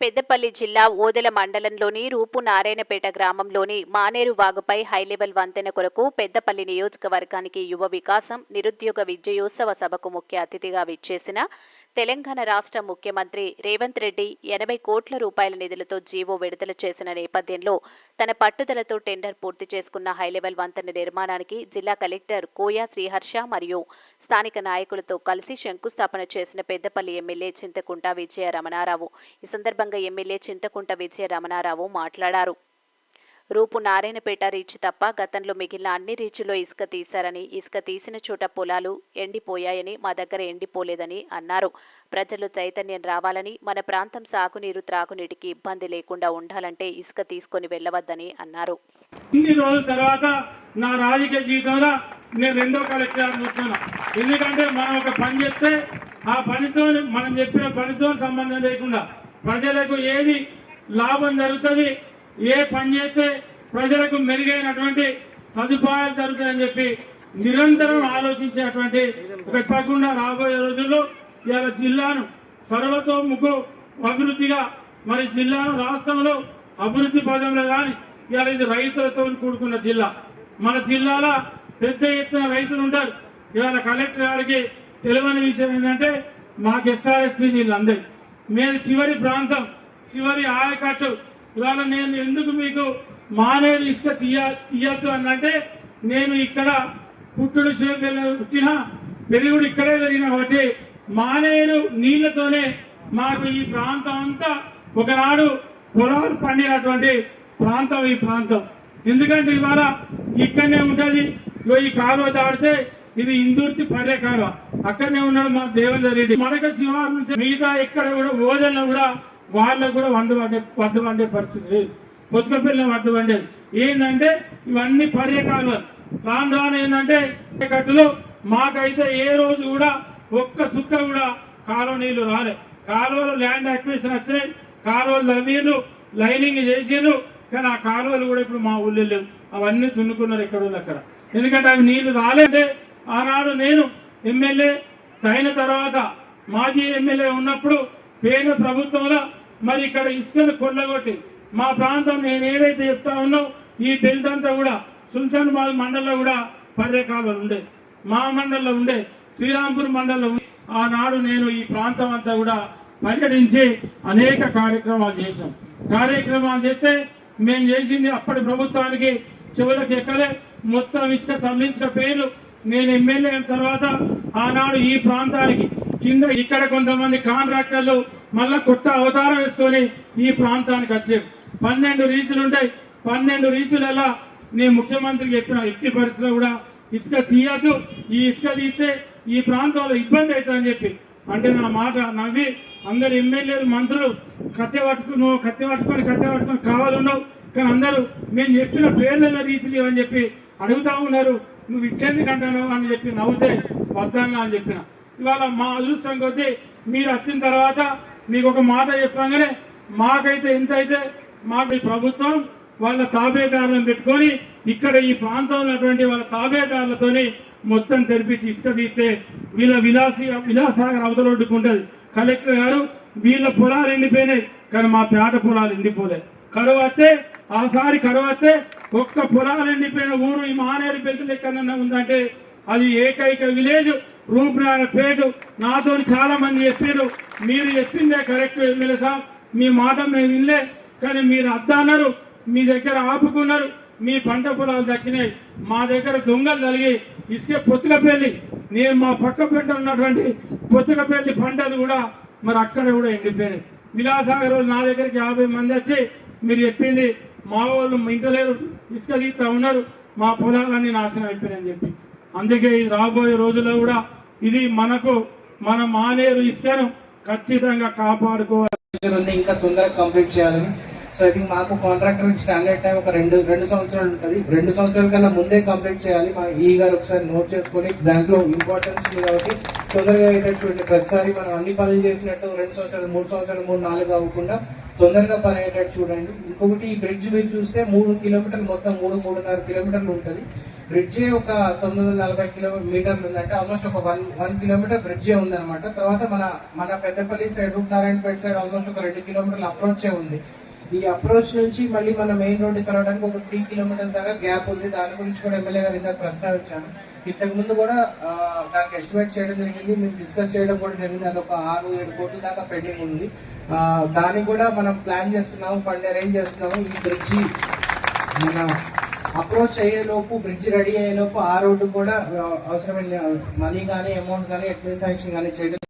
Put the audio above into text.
పెద్దపల్లి జిల్లా ఓదెల మండలంలోని రూపు నారాయణపేట గ్రామంలోని మానేరు వాగుపై హైలెవెల్ వంతెన కొరకు పెద్దపల్లి నియోజకవర్గానికి యువ వికాసం నిరుద్యోగ విద్యోత్సవ సభకు ముఖ్య అతిథిగా విచ్చేసిన తెలంగాణ రాష్ట్ర ముఖ్యమంత్రి రేవంత్ రెడ్డి ఎనభై కోట్ల రూపాయల నిధులతో జీవో విడుదల చేసిన నేపథ్యంలో తన పట్టుదలతో టెండర్ పూర్తి చేసుకున్న హైలెవెల్ వంతెన నిర్మాణానికి జిల్లా కలెక్టర్ కోయా శ్రీహర్ష మరియు స్థానిక నాయకులతో కలిసి శంకుస్థాపన చేసిన పెద్దపల్లి ఎమ్మెల్యే చింతకుంట విజయ రమణారావు ఈ సందర్భంగా ఎమ్మెల్యే చింతకుంట విజయ రమణారావు మాట్లాడారు. రూపు నారాయణపేట రీచ్ తప్ప గతంలో మిగిలిన అన్ని రీచ్లో ఇసుక తీశారని ఇసుక తీసిన చోట పొలాలు ఎండిపోయాయని మా దగ్గర ఎండిపోలేదని అన్నారు. ప్రజలు చైతన్యం రావాలని మన ప్రాంతం సాగునీరు త్రాగునీటికి ఇబ్బంది లేకుండా ఉండాలంటే ఇసుక తీసుకొని వెళ్ళవద్దని అన్నారు. ఇన్ని రోజుల తర్వాత నా రాజకీయ జీవితంలో నేను రెండో కలెక్టర్ చూస్తున్నా ఎందుకంటే మనం ఒక పని చెప్తే ఆ పనితో మనం చెప్పిన పనితో సంబంధం లేకుండా ప్రజలకు ఏది లాభం జరుగుతుంది ఏ పని చేస్తే ప్రజలకు మెరుగైనటువంటి సదుపాయాలు జరుగుతాయని చెప్పి నిరంతరం ఆలోచించేటువంటి ఒక రాబోయే రోజుల్లో ఇవాళ జిల్లాను సర్వతోముఖ అభివృద్ధిగా మరి జిల్లాను రాష్ట్రంలో అభివృద్ధి పదంలో కానీ ఇవాళ ఇది రైతులతో కూడుకున్న జిల్లా. మన జిల్లాలో పెద్ద ఎత్తున రైతులు ఉంటారు. ఇవాళ కలెక్టర్ గారికి తెలియని విషయం ఏంటంటే మాకు ఎస్ఆర్ఎస్పీ నీళ్ళు అందరి మేము చివరి ప్రాంతం చివరి ఆయకట్టు ఇవాళ నేను ఎందుకు మీకు మానేరు ఇసుక తీయ తీయద్దు అన్నంటే నేను ఇక్కడ పుట్టుడు పుట్టిన పెరుగుడు ఇక్కడే పెరిగిన కాబట్టి మానేరు నీళ్ళతోనే మాకు ఈ ప్రాంతం అంతా ఒకనాడు పొలాలు పండినటువంటి ప్రాంతం ఈ ప్రాంతం. ఎందుకంటే ఇవాళ ఇక్కడనే ఉంటుంది. ఈ కాలువ దాడితే ఇది ఇందూర్తి పర్య కాలువ. అక్కడనే ఉన్నాడు మా దేవేందర్ రెడ్డి. మనక శివారు నుంచి మిగతా ఎక్కడ కూడా ఓదల్లో కూడా వాళ్ళకు కూడా వంద వండే వద్ద పండే పరిస్థితి లేదు. పొత్తుకపిల్ల వద్ద పండేది ఏంటంటే ఇవన్నీ పర్య రాను రాను ఏంటంటే కట్టులో మాకైతే ఏ రోజు కూడా ఒక్క సుక్క కూడా కాలువ నీళ్ళు రాలే. కాలువలో ల్యాండ్ అక్విజిషన్ వచ్చినాయి. కాలువలు తవ్వీరు లైనింగ్ చేసిండ్రు కానీ ఆ కాలువలు కూడా ఇప్పుడు మా ఊళ్ళో లేవు. అవన్నీ దున్నుకున్నారు ఇక్కడ అక్కడ. ఎందుకంటే అవి నీళ్ళు రాలేంటే ఆనాడు నేను ఎమ్మెల్యే అయిన తర్వాత మాజీ ఎమ్మెల్యే ఉన్నప్పుడు పేద ప్రభుత్వంలో మరి ఇక్కడ ఇసుకను కొల్లగొట్టి మా ప్రాంతం నేను ఏదైతే చెప్తా ఉన్నో ఈ బెల్ట్ అంతా కూడా సుల్తానాబాద్ మండల్లో కూడా పర్య ఉండే. మా మండలంలో ఉండే శ్రీరాంపూర్ మండల్లో ఆనాడు నేను ఈ ప్రాంతం అంతా కూడా పర్యటించి అనేక కార్యక్రమాలు చేశాం. కార్యక్రమాలు చేస్తే మేము చేసింది అప్పటి ప్రభుత్వానికి చివరికి ఎక్కలే. మొత్తం ఇసుక తరలించిన పేర్లు నేను ఎమ్మెల్యే అయిన తర్వాత ఆనాడు ఈ ప్రాంతానికి కింద ఇక్కడ కొంతమంది కాంట్రాక్టర్లు మళ్ళా కొత్త అవతారం వేసుకొని ఈ ప్రాంతానికి వచ్చారు. పన్నెండు రీచులు ఉంటాయి. పన్నెండు రీచులలో నేను ముఖ్యమంత్రికి చెప్పిన ఎట్టి పరిస్థితిలో కూడా ఇసుక తీయద్దు. ఈ ఇసుక తీస్తే ఈ ప్రాంతంలో ఇబ్బంది అవుతుందని చెప్పి. అంటే నా మాట నవ్వి అందరు ఎమ్మెల్యేలు మంత్రులు కత్తె పట్టుకుని నువ్వు కత్తె పట్టుకొని కత్తె పట్టుకొని కావాలన్నావు. కానీ అందరూ మేము చెప్పిన పేర్లలో రీచులు అని చెప్పి అడుగుతా ఉన్నారు. నువ్వు ఇచ్చేందుకు అంటాను అని చెప్పి నవ్వుతే వద్దన్నా అని చెప్పిన. ఇవాళ మా అదృష్టం కొద్దీ మీరు వచ్చిన తర్వాత మీకు ఒక మాట చెప్పగానే మాకైతే ఎంత అయితే మాకు ఈ ప్రభుత్వం వాళ్ళ తాబేదారులను పెట్టుకొని ఇక్కడ ఈ ప్రాంతంలో ఉన్నటువంటి వాళ్ళ తాబేదారులతోని మొత్తం తెరిపించి ఇసుక తీస్తే వీళ్ళ విలాసి విలాసాగర్ అవతల ఒడ్డుకు ఉంటుంది కలెక్టర్ గారు వీళ్ళ పొలాలు ఎండిపోయినాయి కానీ మా పేట పొలాలు ఎండిపోలే. కరువు వస్తే ఆసారి కరువు వస్తే ఒక్క పొలాలు ఎండిపోయిన ఊరు ఈ మానేరు పెంచులు ఎక్కడన్నా ఉందంటే అది ఏకైక విలేజ్. రూపునారాయణ పేరు నాతో చాలా మంది చెప్పారు. మీరు చెప్పిందే కరెక్ట్ ఎమ్మెల్యే సార్ మీ మాట మేము వినలే. కానీ మీరు అద్దన్నారు మీ దగ్గర ఆపుకున్నారు మీ పంట పొలాలు దక్కినాయి. మా దగ్గర దొంగలు కలిగి ఇసుక పొత్తుకపల్లి నేను మా పక్క పంట ఉన్నటువంటి పొత్తుకపల్లి పంటలు కూడా మరి అక్కడ కూడా ఎండిపోయినాయి. విలాసాగర్ నా దగ్గరికి యాభై మంది వచ్చి మీరు చెప్పింది మా వాళ్ళు ఇంటలేరు ఇసుక తీస్తా ఉన్నారు మా పొలాలన్నీ నాశనం అయిపోయినాయని చెప్పి. అందుకే ఈ రాబోయే రోజుల్లో కూడా ఇది మనకు మన మానేరు ఇసుకను ఖచ్చితంగా కాపాడుకోవాలి. ఉంది ఇంకా తొందరగా కంప్లీట్ చేయాలని. సో ఐ మాకు కాంట్రాక్టర్ స్టాండర్డ్ టైం ఒక రెండు రెండు సంవత్సరాలు ఉంటుంది. రెండు సంవత్సరాల కన్నా ముందే కంప్లీట్ చేయాలి. మా ఈ గారు ఒకసారి నోట్ చేసుకొని దాంట్లో ఇంపార్టెన్స్ ఉంది కాబట్టి తొందరగా అయ్యేటటువంటి ప్రతిసారి మనం అన్ని పనులు చేసినట్టు రెండు సంవత్సరాలు మూడు సంవత్సరాలు మూడు నాలుగు అవ్వకుండా తొందరగా పని అయ్యేటట్టు చూడండి. ఇంకొకటి ఈ బ్రిడ్జ్ మీరు చూస్తే మూడు కిలోమీటర్లు మొత్తం మూడు మూడున్నర కిలోమీటర్లు ఉంటుంది. బ్రిడ్జి ఒక తొమ్మిది వందల నలభై కిలోమీటర్లు ఉందంటే ఆల్మోస్ట్ ఒక వన్ వన్ కిలోమీటర్ బ్రిడ్జే ఉందన్నమాట. తర్వాత మన మన పెద్దపల్లి సైడ్ రూప్ నారాయణపేట సైడ్ ఆల్మోస్ట్ ఒక రెండు కిలోమీటర్ల అప్రోచే ఉంది. ఈ అప్రోచ్ నుంచి మళ్ళీ మన మెయిన్ రోడ్ కలవడానికి ఒక త్రీ కిలోమీటర్స్ దాకా గ్యాప్ ఉంది. దాని గురించి కూడా ఎమ్మెల్యే గారు ఇందాక ప్రస్తావించాను ఇంతకు ముందు కూడా దానికి ఎస్టిమేట్ చేయడం జరిగింది. మేము డిస్కస్ చేయడం కూడా జరిగింది. అది ఒక ఆరు ఏడు కోట్ల దాకా పెండింగ్ ఉంది. దానికి కూడా మనం ప్లాన్ చేస్తున్నాము ఫండ్ అరేంజ్ చేస్తున్నాము. ఈ బ్రిడ్జి మన అప్రోచ్ అయ్యే లోపు బ్రిడ్జ్ రెడీ అయ్యే లోపు ఆ రోడ్డు కూడా అవసరమైన మనీ కానీ అమౌంట్ కానీ అడ్మినిస్ట్రేషన్ కానీ చేయడం